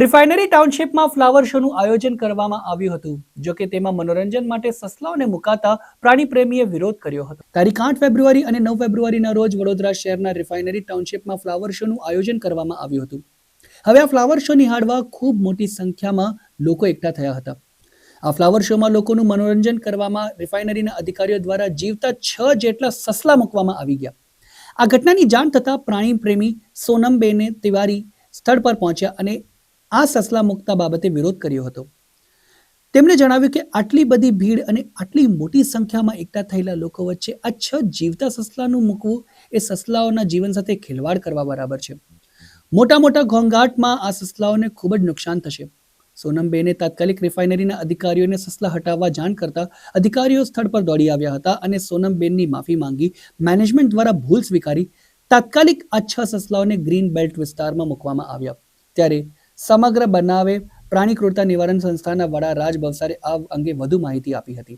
Refinery ટાઉનશીપમાં flower શોનું આયોજન કરવામાં આવ્યું હતું, જો કે તેમાં મનોરંજન માટે સસલાઓને મુકાતા પ્રાણી પ્રેમીએ વિરોધ કર્યો હતો. તારીખ આઠ ફેબ્રુઆરી અને નવ ફેબ્રુઆરીના રોજ વડોદરા શહેરના રિફાઇનરી ટાઉનશીપમાં ફ્લાવર શોનું આયોજન કરવામાં આવ્યું હતું. હવે આ ફ્લાવર શો નિહાળવા ખૂબ મોટી સંખ્યામાં લોકો એકઠા થયા હતા. આ ફ્લાવર શોમાં લોકોનું મનોરંજન કરવામાં રિફાઇનરીના અધિકારીઓ દ્વારા જીવતા છ જેટલા સસલા મૂકવામાં આવી ગયા. આ ઘટનાની જાણ થતાં પ્રાણી પ્રેમી સોનમબેને તિવારી સ્થળ પર પહોંચ્યા અને આ સસલા મુકતા બાબતે વિરોધ કર્યો હતો. તેમણે જણાવ્યું કે આટલી બધી ભીડ અને આટલી મોટી સંખ્યામાં એકઠા થયેલા લોકો વચ્ચે આ છ જીવતા સસલાનું મૂકવું એ સસલાઓના જીવન સાથે ખેલવાડ કરવા બરાબર છે. મોટા મોટા ઘોંઘાટમાં આ સસલાઓને ખૂબ જ નુકસાન થશે. સોનમબેને તાત્કાલિક રિફાઇનરીના અધિકારીઓને સસલા હટાવવા જાણ કરતા અધિકારીઓ સ્થળ પર દોડી આવ્યા હતા અને સોનમબેનની માફી માંગી મેનેજમેન્ટ દ્વારા ભૂલ સ્વીકારી તાત્કાલિક આ છ સસલાઓને ગ્રીન બેલ્ટ વિસ્તારમાં મૂકવામાં આવ્યા. ત્યારે સમગ્ર બનાવે પ્રાણી ક્રૂરતા નિવારણ સંસ્થાના વડા રાજ બવસારે આ અંગે વધુ માહિતી આપી હતી.